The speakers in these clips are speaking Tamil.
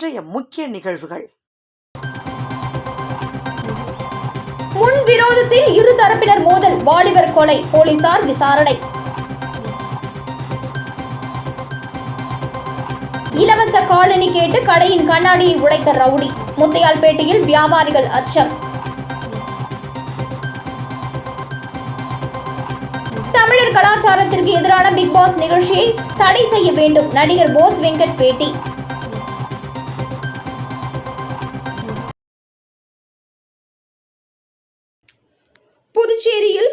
இன்றைய முக்கிய நிகழ்வுகள். முன் விரோதத்தில் இரு தரப்பினர் மோதல் வாலிபர் கொலை போலீசார் விசாரணை. இலவச காலனி கேட்டு கடையின் கண்ணாடியை உடைத்த ரவுடி முத்தையால்பேட்டையில் வியாபாரிகள் அச்சம். தமிழர் கலாச்சாரத்திற்கு எதிரான பிக் பாஸ் நிகழ்ச்சியை தடை செய்ய வேண்டும் நடிகர் போஸ் வெங்கட் பேட்டி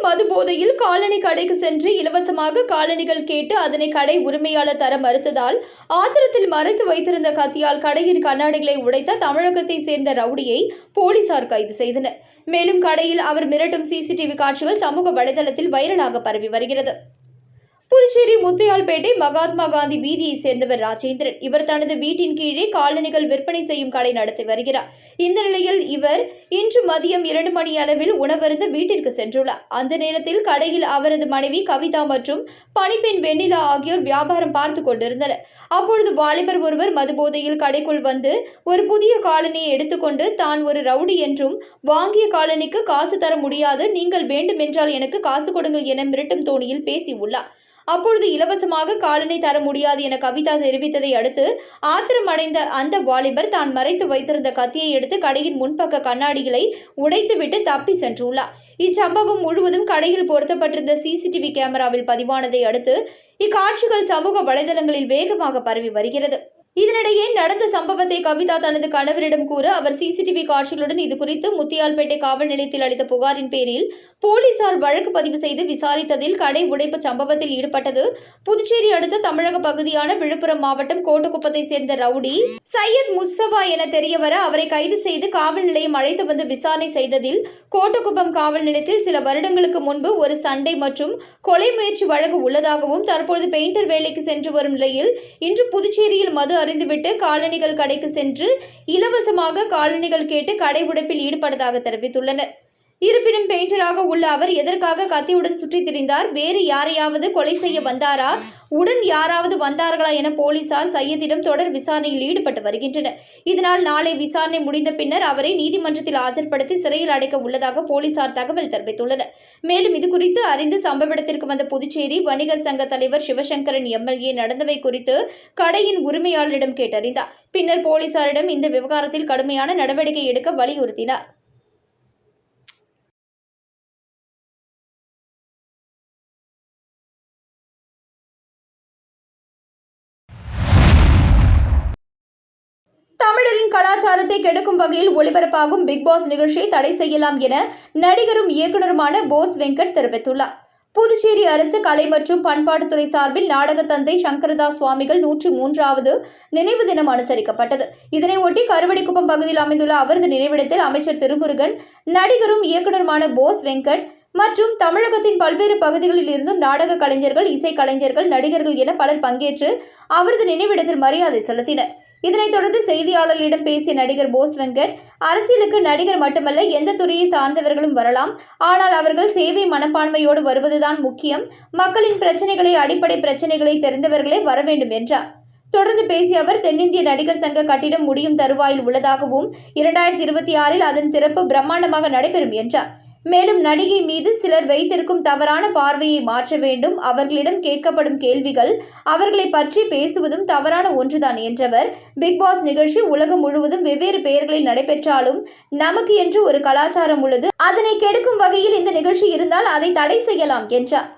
மது போதையில் காலனி கடைக்கு சென்று இலவசமாக காலணிகள் கேட்டு அதனை கடை உரிமையாளர் தர மறுத்ததால் ஆத்திரத்தில் மறைத்து வைத்திருந்த கத்தியால் கடையின் கண்ணாடிகளை உடைத்த தமிழகத்தை சேர்ந்த ரவுடியை போலீசார் கைது செய்தனர். மேலும் கடையில் அவர் மிரட்டும் சிசிடிவி காட்சிகள் சமூக வலைதளத்தில் வைரலாக பரவி வருகிறது. புதுச்சேரி முத்தையால்பேட்டை மகாத்மா காந்தி வீதியை சேர்ந்தவர் ராஜேந்திரன். இவர் தனது வீட்டின் கீழே காலணிகள் விற்பனை செய்யும் கடை நடத்தி வருகிறார். இந்த நிலையில் இவர் இன்று மதியம் இரண்டு மணி அளவில் உணவருந்த வீட்டிற்கு சென்றுள்ளார். அந்த நேரத்தில் கடையில் அவரது மனைவி கவிதா மற்றும் பணிப்பெண் வெண்ணிலா ஆகியோர் வியாபாரம் பார்த்து கொண்டிருந்தனர். அப்பொழுது வாலிபர் ஒருவர் மதுபோதையில் கடைக்குள் வந்து ஒரு புதிய காலனியை எடுத்துக்கொண்டு தான் ஒரு ரவுடி என்றும் வாங்கிய காலனிக்கு காசு தர முடியாது நீங்கள் வேண்டுமென்றால் எனக்கு காசு கொடுங்கள் என மிரட்டும் தோணியில் பேசியுள்ளார் அப்பொழுது இலவசமாக காலனை தர முடியாது என கவிதா தெரிவித்ததை அடுத்து ஆத்திரமடைந்த அந்த வாலிபர் தான் மறைத்து வைத்திருந்த கத்தியை எடுத்து கடையின் முன்பக்க கண்ணாடிகளை உடைத்துவிட்டு தப்பி சென்றுள்ளார். இச்சம்பவம் முழுவதும் கடையில் பொருத்தப்பட்டிருந்த சிசிடிவி கேமராவில் பதிவானதை அடுத்து இக்காட்சிகள் சமூக வலைதளங்களில் வேகமாக பரவி வருகிறது. இதனிடையே நடந்த சம்பவத்தை கவிதா தனது கணவரிடம் கூற அவர் சிசிடிவி காட்சிகளுடன் இது குறித்து முத்தியால்பேட்டை காவல் நிலையத்தில் அளித்த புகாரின் பேரில் போலீசார் வழக்கு பதிவு செய்து விசாரித்ததில் கடை உடைப்பு சம்பவத்தில் ஈடுபட்டது. புதுச்சேரி அடுத்த தமிழக பகுதியான விழுப்புரம் மாவட்டம் கோட்டக்குப்பத்தை சேர்ந்த ரவுடி சையத் முஸ்தபா என தெரியவர அவரை கைது செய்து காவல் நிலையம் அழைத்து வந்து விசாரணை செய்ததில் கோட்டக்குப்பம் காவல் நிலையத்தில் சில வருடங்களுக்கு முன்பு ஒரு சண்டை மற்றும் கொலை முயற்சி வழக்கு உள்ளதாகவும் தற்பொழுது பெயிண்டர் வேலைக்கு சென்று வரும் நிலையில் இன்று புதுச்சேரியில் மது அறிந்துவிட்டு காலணிகள் கடைக்கு சென்று இலவசமாக காலணிகள் கேட்டு கடை உடைப்பில் ஈடுபட்டதாக தெரிவித்துள்ளனர். இருப்பினும் பெயிண்டராக உள்ள அவர் எதற்காக கத்தியுடன் சுற்றித் திரிந்தார்? வேறு யாரையாவது கொலை செய்ய வந்தாரா? உடன் யாராவது வந்தார்களா என போலீசார் சையதிடம் தொடர் விசாரணையில் ஈடுபட்டு வருகின்றனர். இதனால் நாளை விசாரணை முடிந்த பின்னர் அவரை நீதிமன்றத்தில் ஆஜர்படுத்தி சிறையில் அடைக்க உள்ளதாக போலீசார் தகவல் தெரிவித்துள்ளனர். மேலும் இதுகுறித்து அறிந்து சம்பவ இடத்திற்கு வந்த புதுச்சேரி வணிகர் சங்க தலைவர் சிவசங்கரன் எம்எல்ஏ நடந்தவை குறித்து கடையின் உரிமையாளரிடம் கேட்டறிந்தார். பின்னர் போலீசாரிடம் இந்த விவகாரத்தில் கடுமையான நடவடிக்கை எடுக்க வலியுறுத்தினார். எடுக்கும் வகையில் ஒளிபரப்பாகும் பிக்பாஸ் நிகழ்ச்சியை தடை செய்யலாம் என நடிகரும் இயக்குநருமான போஸ் வெங்கட் தெரிவித்துள்ளார். புதுச்சேரி அரசு கலை மற்றும் பண்பாட்டுத்துறை சார்பில் நாடக தந்தை சங்கரதாஸ் சுவாமிகள் நூற்றி மூன்றாவது நினைவு தினம் அனுசரிக்கப்பட்டது. இதனையொட்டி கருவடிக்குப்பம் பகுதியில் அமைந்துள்ள அவரது நினைவிடத்தில் அமைச்சர் திருமுருகன் நடிகரும் இயக்குனருமான போஸ் வெங்கட் மற்றும் தமிழகத்தின் பல்வேறு பகுதிகளில் இருந்தும் நாடக கலைஞர்கள் இசைக்கலைஞர்கள் நடிகர்கள் என பலர் பங்கேற்று அவரது நினைவிடத்தில் மரியாதை செலுத்தினர். இதனைத் தொடர்ந்து செய்தியாளர்களிடம் பேசிய நடிகர் போஸ் வெங்கட் அரசியலுக்கு நடிகர் மட்டுமல்ல எந்த துறையை சார்ந்தவர்களும் வரலாம். ஆனால் அவர்கள் சேவை மனப்பான்மையோடு வருவதுதான் முக்கியம். மக்களின் பிரச்சனைகளை அடிப்படை பிரச்சனைகளை தெரிந்தவர்களே வர வேண்டும் என்றார். தொடர்ந்து பேசிய அவர் தென்னிந்திய நடிகர் சங்க கட்டிடம் முடியும் தருவாயில் உள்ளதாகவும் இரண்டாயிரத்தி இருபத்தி ஆறில் அதன் திறப்பு பிரம்மாண்டமாக நடைபெறும் என்றார். மேலும் நடிகை மீது சிலர் வைத்திருக்கும் தவறான பார்வையை மாற்ற வேண்டும். அவர்களிடம் கேட்கப்படும் கேள்விகள் அவர்களை பற்றி பேசுவதும் தவறான ஒன்றுதான் என்றவர். பிக் பாஸ் நிகழ்ச்சி உலகம் முழுவதும் வெவ்வேறு பெயர்களில் நடைபெற்றாலும் நமக்கு என்று ஒரு கலாச்சாரம் உள்ளது. அதனை கெடுக்கும் வகையில் இந்த நிகழ்ச்சி இருந்தால் அதை தடை செய்யலாம் என்றார்.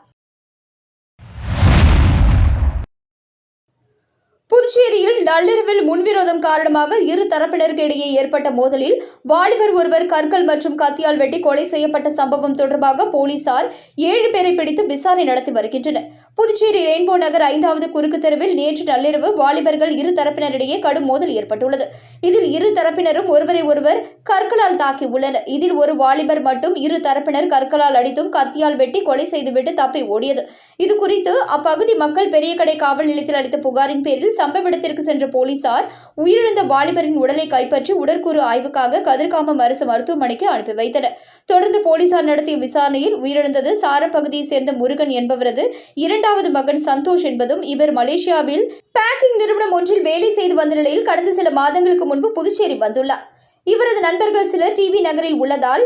புதுச்சேரியில் நள்ளிரவில் முன்விரோதம் காரணமாக இரு தரப்பினருக்கு இடையே ஏற்பட்ட மோதலில் வாலிபர் ஒருவர் கற்கள் மற்றும் கத்தியால் வெட்டி கொலை செய்யப்பட்ட சம்பவம் தொடர்பாக போலீசார் ஏழு பேரை பிடித்து விசாரணை நடத்தி வருகின்றனர். புதுச்சேரி ரெயின்போ நகர் ஐந்தாவது குறுக்கு தெருவில் நேற்று நள்ளிரவு வாலிபர்கள் இரு தரப்பினரிடையே கடும் மோதல் ஏற்பட்டுள்ளது. இதில் இரு தரப்பினரும் ஒருவரை ஒருவர் கற்களால் தாக்கியுள்ளனர் இதில் ஒரு வாலிபர் மட்டும் இரு தரப்பினர் கற்களால் அடித்தும் கத்தியால் வெட்டி கொலை செய்துவிட்டு தப்பி ஓடியது. இது குறித்து அப்பகுதி மக்கள் பெரிய கடை காவல் நிலையத்தில் அளித்த புகாரின் பேரில் சம்பவ இடத்திற்கு சென்ற போலீசார் உயிரிழந்த வாலிபரின் உடலை கைப்பற்றி உடற்கூறு ஆய்வுக்காக கதிர்காமம் அரசு மருத்துவமனைக்கு அனுப்பி வைத்தனர். தொடர்ந்து போலீசார் நடத்திய விசாரணையில் உயிரிழந்தது சாரம் பகுதியைச் சேர்ந்த முருகன் என்பவரது இரண்டாவது மகன் சந்தோஷ் என்பதும் இவர் மலேசியாவில் பேக்கிங் நிறுவனம் ஒன்றில் வேலை செய்து வந்த நிலையில் கடந்த சில மாதங்களுக்கு முன்பு புதுச்சேரி வந்துள்ளார். இவரது நண்பர்கள் சிலர் டிவி நகரில் உள்ளதால்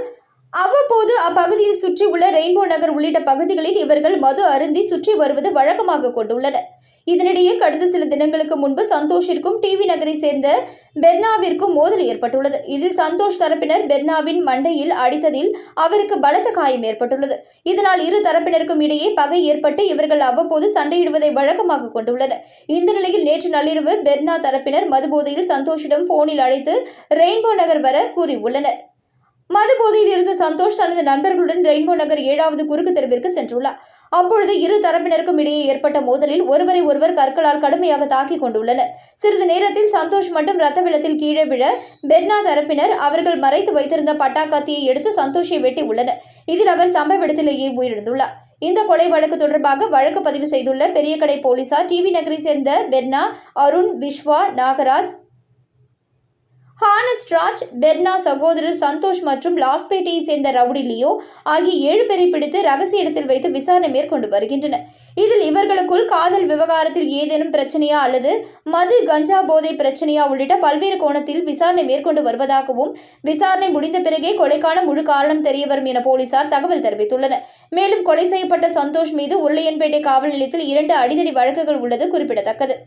அவ்வப்போது அப்பகுதியில் சுற்றியுள்ள ரெயின்போ நகர் உள்ளிட்ட பகுதிகளில் இவர்கள் மது அருந்தி சுற்றி வருவது வழக்கமாக கொண்டுள்ளனர். இதனிடையே கடந்த சில தினங்களுக்கு முன்பு சந்தோஷிற்கும் டிவி நகரை சேர்ந்த பெர்னாவிற்கும் மோதல் ஏற்பட்டுள்ளது. இதில் சந்தோஷ் தரப்பினர் பெர்னாவின் மண்டையில் அடித்ததில் அவருக்கு பலத்த காயம் ஏற்பட்டுள்ளது. இதனால் இரு தரப்பினருக்கும் இடையே பகை ஏற்பட்டு இவர்கள் அவ்வப்போது சண்டையிடுவதை வழக்கமாக கொண்டுள்ளனர். இந்த நிலையில் நேற்று நள்ளிரவு பெர்னா தரப்பினர் மதுபோதையில் சந்தோஷிடம் போனில் அழைத்து ரெயின்போ நகர் வர கூறியுள்ளனர். மது போதையில் இருந்த சந்தோஷ் தனது நண்பர்களுடன் ரெயின்போ நகர் ஏழாவது குறுக்கு தெருவிற்கு சென்றுள்ளார். அப்பொழுது இரு தரப்பினருக்கும் இடையே ஏற்பட்ட மோதலில் ஒருவரை ஒருவர் கற்களால் கடுமையாக தாக்கிக் கொண்டுள்ளனர். சிறிது நேரத்தில் சந்தோஷ் மற்றும் ரத்த வெள்ளத்தில் கீழே விழ பெர்னா தரப்பினர் அவர்கள் மறைத்து வைத்திருந்த பட்டாக்காத்தியை எடுத்து சந்தோஷை வெட்டி உள்ளனர். இதில் அவர் சம்பவ இடத்திலேயே உயிரிழந்துள்ளார். இந்த கொலை வழக்கு தொடர்பாக வழக்கு பதிவு செய்துள்ள பெரியகடை போலீசார் டிவி நகரை சேர்ந்த பெர்னா அருண் விஸ்வா நாகராஜ் ஹானஸ் ராஜ் பெர்னா சகோதரர் சந்தோஷ் மற்றும் லாஸ்பேட்டையை சேர்ந்த ரவுடி லியோ ஆகிய ஏழு பேரை பிடித்து ரகசிய இடத்தில் வைத்து விசாரணை மேற்கொண்டு வருகின்றனர். இதில் இவர்களுக்குள் காதல் விவகாரத்தில் ஏதேனும் பிரச்சனையா அல்லது மது கஞ்சா போதை பிரச்சனையா உள்ளிட்ட பல்வேறு கோணத்தில் விசாரணை மேற்கொண்டு வருவதாகவும் விசாரணை முடிந்த பிறகே கொலைக்கான முழு காரணம் தெரியவரும் என போலீசார் தகவல் தெரிவித்துள்ளனர். மேலும் கொலை செய்யப்பட்ட சந்தோஷ் மீது உருளையன்பேட்டை காவல் நிலையத்தில் இரண்டு அடிதடி வழக்குகள் உள்ளது குறிப்பிடத்தக்கது.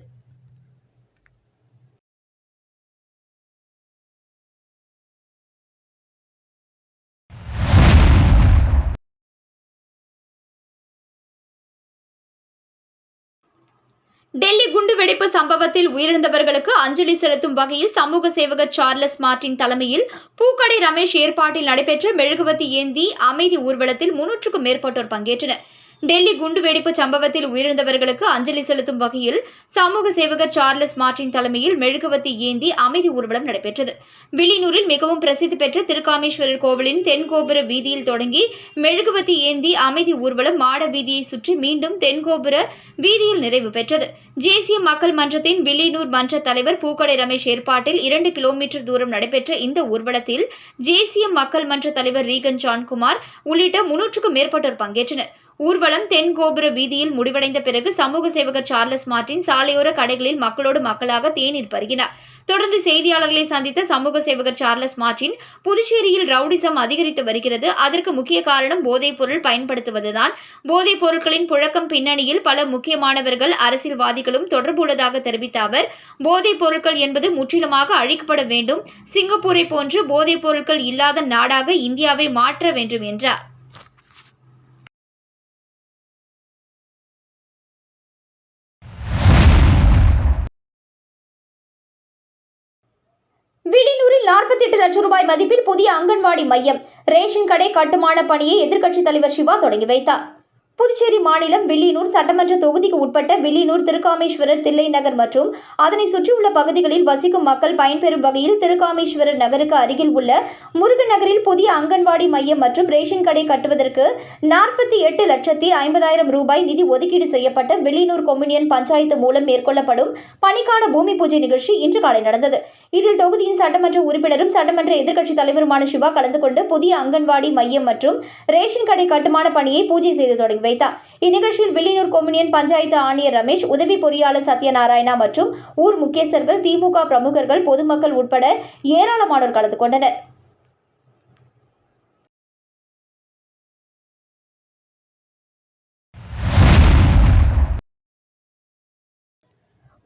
டெல்லி குண்டுவெடிப்பு சம்பவத்தில் உயிரிழந்தவர்களுக்கு அஞ்சலி செலுத்தும் வகையில் சமூக சேவகர் சார்லஸ் மார்டின் தலைமையில் பூக்கடை ரமேஷ் ஏற்பாட்டில் நடைபெற்ற மெழுகுவத்தி ஏந்தி அமைதி ஊர்வலத்தில் முன்னூற்றுக்கும் மேற்பட்டோர் பங்கேற்றனர். டெல்லி குண்டுவெடிப்பு சம்பவத்தில் உயிரிழந்தவர்களுக்கு அஞ்சலி செலுத்தும் வகையில் சமூக சேவகர் சார்லஸ் மார்டின் தலைமையில் மெழுகுவத்தி ஏந்தி அமைதி ஊர்வலம் நடைபெற்றது. வில்லியனூரில் மிகவும் பிரசித்தி பெற்ற திருக்காமேஸ்வரர் கோவிலின் தென்கோபுர வீதியில் தொடங்கி மெழுகுவத்தி ஏந்தி அமைதி ஊர்வலம் மாட வீதியை சுற்றி மீண்டும் தென்கோபுர வீதியில் நிறைவு பெற்றது. தேசிய மக்கள் மன்றத்தின் வில்லியனூர் மன்ற தலைவர் பூக்கடை ரமேஷ் ஏற்பாட்டில் இரண்டு கிலோமீட்டர் தூரம் நடைபெற்ற இந்த ஊர்வலத்தில் தேசிய மக்கள் மன்ற தலைவர் ரீகன் ஜான்குமார் உள்ளிட்ட முன்னூற்றுக்கும் மேற்பட்டோர் பங்கேற்றனர். ஊர்வலம் தென் கோபுர வீதியில் முடிவடைந்த பிறகு சமூக சேவகர் சார்லஸ் மார்டின் சாலையோர கடைகளில் மக்களோடு மக்களாக தேநீர் பருகினார். தொடர்ந்து செய்தியாளர்களை சந்தித்த சமூக சேவகர் சார்லஸ் மார்டின் புதுச்சேரியில் ரவுடிசம் அதிகரித்து வருகிறது. அதற்கு முக்கிய காரணம் போதைப் பொருள் பயன்படுத்துவதுதான். போதைப் பொருட்களின் புழக்கம் பின்னணியில் பல முக்கியமானவர்கள் அரசியல்வாதிகளும் தொடர்புள்ளதாக தெரிவித்த அவர் போதைப் பொருட்கள் என்பது முற்றிலுமாக அழிக்கப்பட வேண்டும். சிங்கப்பூரை போன்று போதைப் பொருட்கள் இல்லாத நாடாக இந்தியாவை மாற்ற வேண்டும் என்றார். வில்லியனூரில் நாற்பத்தி எட்டு லட்சம் ரூபாய் மதிப்பில் புதிய அங்கன்வாடி மையம். ரேஷன் கடை கட்டுமான பணியை எதிர்க்கட்சித் தலைவர் சிவா தொடங்கி வைத்தார். புதுச்சேரி மாநிலம் வில்லியனூர் சட்டமன்ற தொகுதிக்கு உட்பட்ட வில்லியனூர் திருக்காமேஸ்வரர் தில்லை நகர் மற்றும் அதனை சுற்றியுள்ள பகுதிகளில் வசிக்கும் மக்கள் பயன்பெறும் வகையில் திருக்காமேஸ்வரர் நகருக்கு அருகில் உள்ள முருகன் நகரில் புதிய அங்கன்வாடி மையம் மற்றும் ரேஷன் கடை கட்டுவதற்கு நாற்பத்தி எட்டு லட்சத்தி ஐம்பதாயிரம் ரூபாய் நிதி ஒதுக்கீடு செய்யப்பட்ட வில்லியனூர் கொம்யூனியன் பஞ்சாயத்து மூலம் மேற்கொள்ளப்படும் பணிக்கான பூமி பூஜை நிகழ்ச்சி இன்று காலை நடந்தது. இதில் தொகுதியின் சட்டமன்ற உறுப்பினரும் சட்டமன்ற எதிர்க்கட்சித் தலைவருமான சிவா கலந்து கொண்டு புதிய அங்கன்வாடி மையம் மற்றும் ரேஷன் கடை கட்டுமான பணியை பூஜை செய்து தொடங்கி வைத்தார். இந்நிகழ்ச்சியில் வில்லியனூர் கொம்யூனியன் பஞ்சாயத்து ஆணையர் ரமேஷ் உதவி பொறியாளர் சத்யநாராயணா மற்றும் ஊர் முக்கியஸ்தர்கள் திமுக பிரமுகர்கள் பொதுமக்கள் உட்பட ஏராளமானோர் கலந்து கொண்டனர்.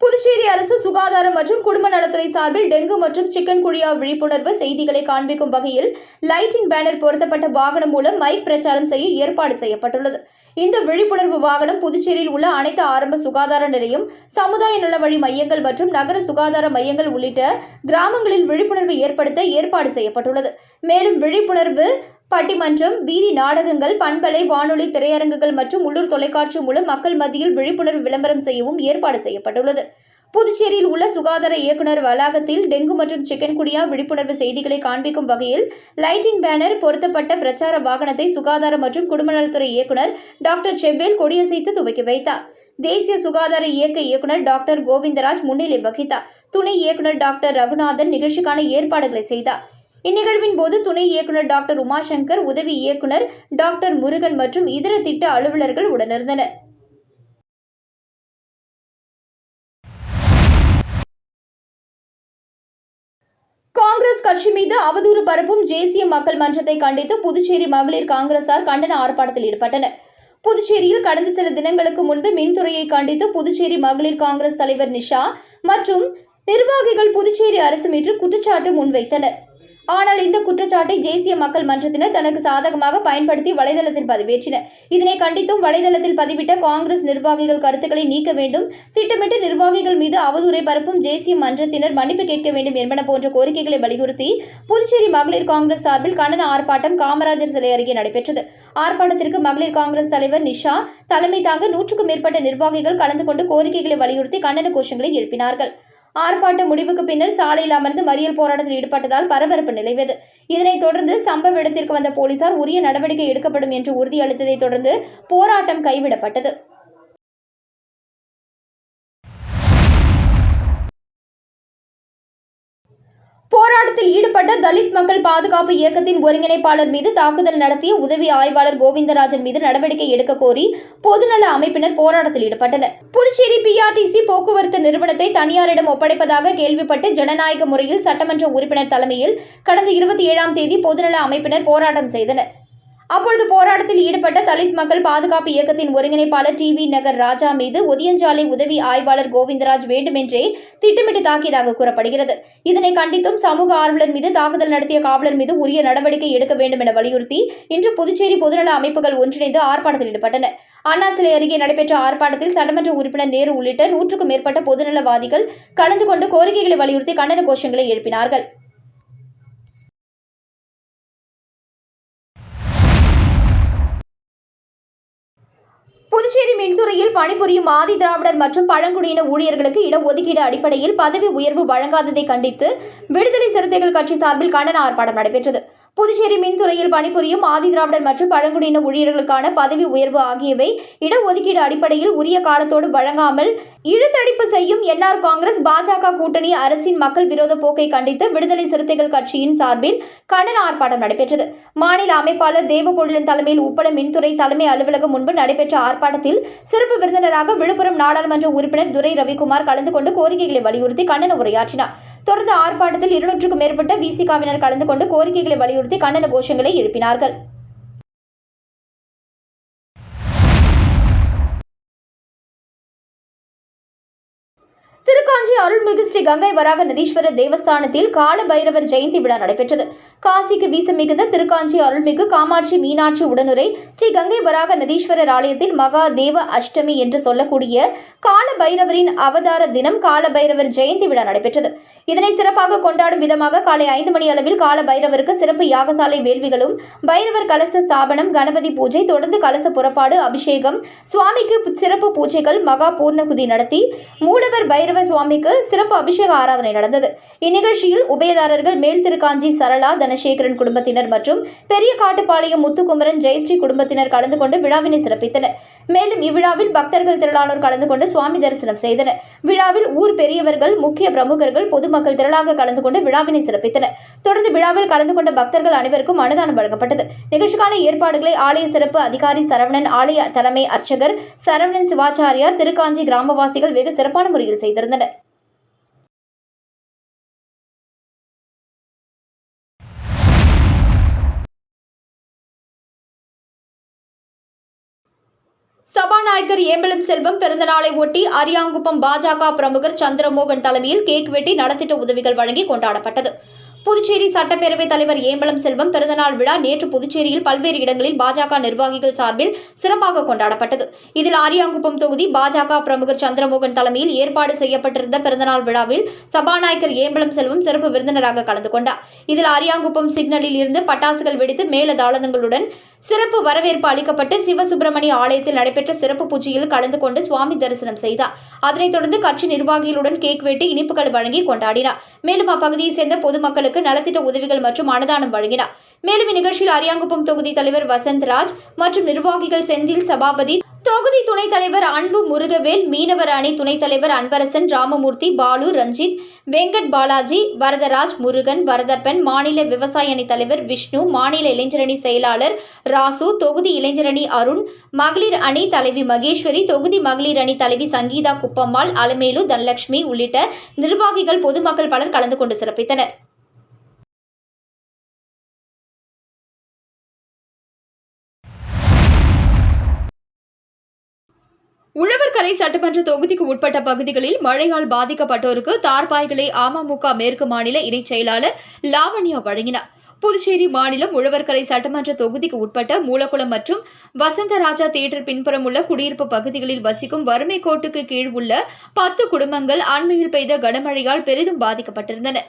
புதுச்சேரி அரசு சுகாதாரம் மற்றும் குடும்ப நலத்துறை சார்பில் டெங்கு மற்றும் சிக்கன் குழியா விழிப்புணர்வு செய்திகளை காண்பிக்கும் வகையில் லைட்டிங் பேனர் பொருத்தப்பட்ட வாகனம் மூலம் மைக் பிரச்சாரம் செய்ய ஏற்பாடு செய்யப்பட்டுள்ளது. இந்த விழிப்புணர்வு வாகனம் புதுச்சேரியில் உள்ள அனைத்து ஆரம்ப சுகாதார நிலையம் சமுதாய நலவழி மையங்கள் மற்றும் நகர சுகாதார மையங்கள் உள்ளிட்ட கிராமங்களில் விழிப்புணர்வு ஏற்படுத்த ஏற்பாடு செய்யப்பட்டுள்ளது. மேலும் விழிப்புணர்வு பட்டிமன்றம் வீதி நாடகங்கள் பண்பலை வானொலி திரையரங்குகள் மற்றும் உள்ளூர் தொலைக்காட்சி மூலம் மக்கள் மத்தியில் விழிப்புணர்வு விளம்பரம் செய்யவும் ஏற்பாடு செய்யப்பட்டுள்ளது. புதுச்சேரியில் உள்ள சுகாதார இயக்குனர் வளாகத்தில் டெங்கு மற்றும் சிக்கன்குடியா விழிப்புணர்வு செய்திகளை காண்பிக்கும் வகையில் லைட்டிங் பேனர் பொருத்தப்பட்ட பிரச்சார வாகனத்தை சுகாதார மற்றும் குடும்ப நலத்துறை இயக்குனர் டாக்டர் செவ்வேல் கொடியசைத்து துவக்கி வைத்தார். தேசிய சுகாதார இயக்க இயக்குனர் டாக்டர் கோவிந்தராஜ் முன்னிலை வகித்தார். துணை இயக்குனர் டாக்டர் ரகுநாதன் நிகழ்ச்சிக்கான ஏற்பாடுகளை செய்தார். இந்நிகழ்வின் போது துணை இயக்குநர் டாக்டர் உமாசங்கர் உதவி இயக்குநர் டாக்டர் முருகன் மற்றும் இதர திட்ட அலுவலர்கள் உடனிருந்தனர். காங்கிரஸ் கட்சி மீது அவதூறு பரப்பும் தேசிய மக்கள் மன்றத்தை கண்டித்து புதுச்சேரி மகளிர் காங்கிரசார் கண்டன ஆர்ப்பாட்டத்தில் ஈடுபட்டனர். புதுச்சேரியில் கடந்த சில தினங்களுக்கு முன்பு மின்துறையை கண்டித்து புதுச்சேரி மகளிர் காங்கிரஸ் தலைவர் நிஷா மற்றும் நிர்வாகிகள் புதுச்சேரி அரசு மீது குற்றச்சாட்டு முன்வைத்தனர். ஆனால் இந்த குற்றச்சாட்டை தேசிய மக்கள் மன்றத்தினர் தனக்கு சாதகமாக பயன்படுத்தி வலைதளத்தில் பதிவேற்றினர். இதனை கண்டித்தும் வலைதளத்தில் பதிவிட்ட காங்கிரஸ் நிர்வாகிகள் கருத்துக்களை நீக்க வேண்டும். திட்டமிட்டு நிர்வாகிகள் மீது அவதூறை பரப்பும் தேசிய மன்றத்தினர் மன்னிப்பு கேட்க வேண்டும் என்பன போன்ற கோரிக்கைகளை வலியுறுத்தி புதுச்சேரி மகளிர் காங்கிரஸ் சார்பில் கண்டன ஆர்ப்பாட்டம் காமராஜர் சிலை அருகே நடைபெற்றது. ஆர்ப்பாட்டத்திற்கு மகளிர் காங்கிரஸ் தலைவர் நிஷா தலைமை தாங்க நூற்றுக்கும் மேற்பட்ட நிர்வாகிகள் கலந்து கொண்டு கோரிக்கைகளை வலியுறுத்தி கண்டன கோஷங்களை எழுப்பினார்கள். ஆர்ப்பாட்ட முடிவுக்கு பின்னர் சாலையில் அமர்ந்து மறியல் போராட்டத்தில் ஈடுபட்டதால் பரபரப்பு நிலவியது. இதனைத் தொடர்ந்து சம்பவ இடத்திற்கு வந்த போலீசார் உரிய நடவடிக்கை எடுக்கப்படும் என்று உறுதியளித்ததைத் தொடர்ந்து போராட்டம் கைவிடப்பட்டது. போராட்டத்தில் ஈடுபட்ட தலித் மக்கள் பாதுகாப்பு இயக்கத்தின் ஒருங்கிணைப்பாளர் மீது தாக்குதல் நடத்திய உதவி ஆய்வாளர் கோவிந்தராஜன் மீது நடவடிக்கை எடுக்க கோரி பொதுநல அமைப்பினர் போராட்டத்தில் ஈடுபட்டனர். புதுச்சேரி பிஆர்டிசி போக்குவரத்து நிறுவனத்தை தனியாரிடம் ஒப்படைப்பதாக கேள்விப்பட்டு ஜனநாயக முறையில் சட்டமன்ற உறுப்பினர் தலைமையில் கடந்த இருபத்தி ஏழாம் தேதி பொதுநல அமைப்பினர் போராட்டம் செய்தனர். அப்பொழுது போராட்டத்தில் ஈடுபட்ட தலித் மக்கள் பாதுகாப்பு இயக்கத்தின் ஒருங்கிணைப்பாளர் டி வி நகர் ராஜா மீது ஒதியஞ்சாலை உதவி ஆய்வாளர் கோவிந்தராஜ் வேண்டுமென்றே திட்டமிட்டு தாக்கியதாக கூறப்படுகிறது. இதனை கண்டித்தும் சமூக ஆர்வலர் மீது தாக்குதல் நடத்திய காவலர் மீது உரிய நடவடிக்கை எடுக்க வேண்டும் என வலியுறுத்தி இன்று புதுச்சேரி பொதுநல அமைப்புகள் ஒன்றிணைந்து ஆர்ப்பாட்டத்தில் ஈடுபட்டனர் அண்ணா சிலை அருகே நடைபெற்ற ஆர்ப்பாட்டத்தில் சட்டமன்ற உறுப்பினர் நேரு உள்ளிட்ட நூற்றுக்கும் மேற்பட்ட பொதுநலவாதிகள் கலந்து கொண்டு கோரிக்கைகளை வலியுறுத்தி கண்டன கோஷங்களை எழுப்பினார்கள். புதுச்சேரி பணிபுரியும் ஆதி திராவிடர் மற்றும் பழங்குடியின ஊழியர்களுக்கு இடஒதுக்கீடு அடிப்படையில் பதவி உயர்வு வழங்காததை கண்டித்து விடுதலை சிறுத்தைகள் கட்சி சார்பில் கண்டன ஆர்ப்பாட்டம் நடைபெற்றது. புதுச்சேரி மின்துறையில் பணிபுரியும் ஆதி திராவிடர் மற்றும் பழங்குடியின ஊழியர்களுக்கான பதவி உயர்வு ஆகியவை இடஒதுக்கீடு அடிப்படையில் உரிய காலத்தோடு வழங்காமல் இழுத்தடிப்பு செய்யும் என்ஆர் காங்கிரஸ் பாஜக கூட்டணி அரசின் மக்கள் விரோத போக்கை கண்டித்து விடுதலை சிறுத்தைகள் கட்சியின் சார்பில் கண்டன ஆர்ப்பாட்டம் நடைபெற்றது. மாநில அமைப்பாளர் தேவபொழிலன் தலைமையில் உப்பள மின்துறை தலைமை அலுவலகம் முன்பு நடைபெற்ற ஆர்ப்பாட்டத்தில் சிறப்பு விருந்தினராக விழுப்புரம் நாடாளுமன்ற உறுப்பினர் துரை ரவிக்குமார் கலந்து கொண்டு கோரிக்கைகளை வலியுறுத்தி கண்டன உரையாற்றினார். தொடர்ந்து ஆர்ப்பாட்டத்தில் இருநூற்றுக்கும் மேற்பட்ட விசிகாவினர் கலந்து கொண்டு கோரிக்கைகளை வலியுறுத்தி கண்டன கோஷங்களை எழுப்பினார்கள். திருக்காஞ்சி அருள்மிகு ஸ்ரீ கங்கை வராக நதீஸ்வரர் தேவஸ்தானத்தில் கால பைரவர் ஜெயந்தி விழா நடைபெற்றது. காசிக்கு வீசமிகுந்த திருக்காஞ்சி அருள்மிகு காமாட்சி மீனாட்சி உடனுரை ஸ்ரீ கங்கை வராக நதீஸ்வரர் ஆலயத்தில் மகா தேவ அஷ்டமி என்று சொல்லக்கூடிய கால பைரவரின் அவதார தினம் கால பைரவர் ஜெயந்தி விழா நடைபெற்றது. இதனை சிறப்பாக கொண்டாடும் விதமாக காலை ஐந்து மணி அளவில் கால பைரவருக்கு சிறப்பு யாகசாலை வேள்விகளும் பைரவர் கலச ஸ்தாபனம் கணபதி பூஜை தொடர்ந்து கலச புறப்பாடு அபிஷேகம் சுவாமிக்கு சிறப்பு பூஜைகள் மகா பூர்ணகுதி நடத்தி மூலவர் பைரவ சுவாமிக்கு சிறப்பு அபிஷேக ஆராதனை நடந்தது. இந்நிகழ்ச்சியில் உபயதாரர்கள் மேல் திருக்காஞ்சி சரளா தனசேகரன் குடும்பத்தினர் மற்றும் பெரிய காட்டுப்பாளையம் முத்துக்குமரன் ஜெயஸ்ரீ குடும்பத்தினர் கலந்து கொண்டு விழாவினை சிறப்பித்தனர். மேலும் இவ்விழாவில் பக்தர்கள் திரளானோர் கலந்து கொண்டு சுவாமி தரிசனம் செய்தனர். விழாவில் ஊர் பெரியவர்கள் முக்கிய பிரமுகர்கள் பொதுமக்கள் திரளாக கலந்து கொண்டு விழாவினை சிறப்பித்தனர். தொடர்ந்து விழாவில் கலந்து கொண்ட பக்தர்கள் அனைவருக்கும் அன்னதானம் வழங்கப்பட்டது. நிகழ்ச்சிக்கான ஏற்பாடுகளை ஆலய சிறப்பு அதிகாரி சரவணன் ஆலய தலைமை அர்ச்சகர் சரவணன் சிவாச்சாரியார் திருக்காஞ்சி கிராமவாசிகள் வெகு சிறப்பான முறையில் செய்திருந்தனர். சபாநாயகர் ஏம்பலம் செல்வம் பிறந்தநாளை ஒட்டி அரியாங்குப்பம் பாஜக பிரமுகர் சந்திரமோகன் தலைமையில் கேக் வெட்டி நலத்திட்ட உதவிகள் வழங்கி கொண்டாடப்பட்டது. புதுச்சேரி சட்டப்பேரவைத் தலைவர் ஏம்பலம் செல்வம் பிறந்தநாள் விழா நேற்று புதுச்சேரியில் பல்வேறு இடங்களில் பாஜக நிர்வாகிகள் சார்பில் சிறப்பாக கொண்டாடப்பட்டது. இதில் ஆரியாங்குப்பம் தொகுதி பாஜக பிரமுகர் சந்திரமோகன் தலைமையில் ஏற்பாடு செய்யப்பட்டிருந்த பிறந்தநாள் விழாவில் சபாநாயகர் ஏம்பலம் செல்வம் சிறப்பு விருந்தினராக கலந்து கொண்டார். இதில் ஆரியாங்குப்பம் சிக்னலில் இருந்து பட்டாசுகள் வெடித்து மேல தாளதங்களுடன் சிறப்பு வரவேற்பு அளிக்கப்பட்டு சிவசுப்பிரமணிய ஆலயத்தில் நடைபெற்ற சிறப்பு பூஜையில் கலந்து கொண்டு சுவாமி தரிசனம் செய்தார். அதனைத் தொடர்ந்து கட்சி நிர்வாகிகளுடன் கேக் வெட்டி இனிப்புகள் வழங்கி கொண்டாடினார். மேலும் அப்பகுதியைச் சேர்ந்த பொதுமக்களுக்கு நலத்திட்ட உதவிகள் மற்றும் அன்னதானம் வழங்கினார். மேலும் இந்நிகழ்ச்சியில் அரியாங்குப்பம் தொகுதி தலைவர் வசந்தராஜ் மற்றும் நிர்வாகிகள் செந்தில் சபாபதி தொகுதி துணைத் தலைவர் அன்பு முருகவேல் மீனவர் அணி துணைத் தலைவர் அன்பரசன் ராமமூர்த்தி பாலு ரஞ்சித் வெங்கட் பாலாஜி வரதராஜ் முருகன் வரதப்பன் மாநில விவசாய அணி தலைவர் விஷ்ணு மாநில இளைஞரணி செயலாளர் ராசு தொகுதி இளைஞரணி அருண் மகளிர் அணி தலைவி மகேஸ்வரி தொகுதி மகளிர் அணி தலைவி சங்கீதா குப்பம்மாள் அலமேலு தனலட்சுமி உள்ளிட்ட நிர்வாகிகள் பொதுமக்கள் பலர் கலந்து கொண்டு சிறப்பித்தனர். உழவர்கரை சட்டமன்ற தொகுதிக்கு உட்பட்ட பகுதிகளில் மழையால் பாதிக்கப்பட்டோருக்கு தார்பாய்களை அமமுக மேற்கு மாநில இணைச் செயலாளர் லாவண்யா வழங்கினார். புதுச்சேரி மாநிலம் உழவர்கரை சட்டமன்ற தொகுதிக்கு உட்பட்ட மூலக்குளம் மற்றும் வசந்தராஜா தேட்டர் பின்புறம் உள்ள குடியிருப்பு பகுதிகளில் வசிக்கும் வறுமை கோட்டுக்கு கீழ் உள்ள பத்து குடும்பங்கள் அண்மையில் பெய்த கனமழையால் பெரிதும் பாதிக்கப்பட்டிருந்தன.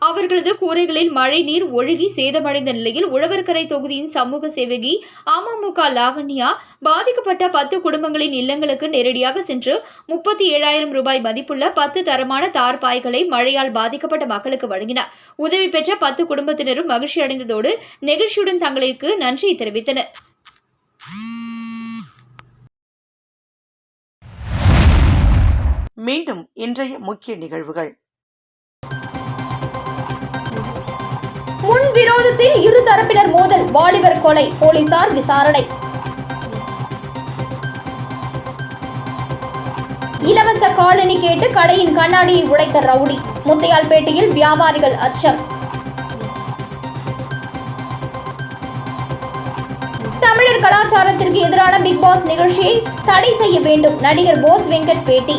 அவர்களது கூரைகளில் மழை நீர் ஒழுகி சேதமடைந்த நிலையில் உழவர்கரை தொகுதியின் சமூக சேவகி அமமுக லாவண்யா பாதிக்கப்பட்ட பத்து குடும்பங்களின் இல்லங்களுக்கு நேரடியாக சென்று முப்பத்தி ஏழாயிரம் ரூபாய் மதிப்புள்ள பத்து தரமான தார்பாய்களை மழையால் பாதிக்கப்பட்ட மக்களுக்கு வழங்கினார். உதவி பெற்ற பத்து குடும்பத்தினரும் மகிழ்ச்சி அடைந்ததோடு நெகிழ்ச்சியுடன் தங்களுக்கு நன்றி தெரிவித்தனர். மீண்டும் இன்றைய முக்கிய நிகழ்வுகள். முன் விரோதத்தில் இரு தரப்பினர் மோதல் வாலிபர் கொலை போலீசார் விசாரணை. இலவச காலனி கேட்டு கடையின் கண்ணாடியை உடைத்த ரவுடி முத்தையால்பேட்டையில் வியாபாரிகள் அச்சம். தமிழர் கலாச்சாரத்திற்கு எதிரான பிக் பாஸ் நிகழ்ச்சியை தடை செய்ய வேண்டும் நடிகர் போஸ் வெங்கட் பேட்டி.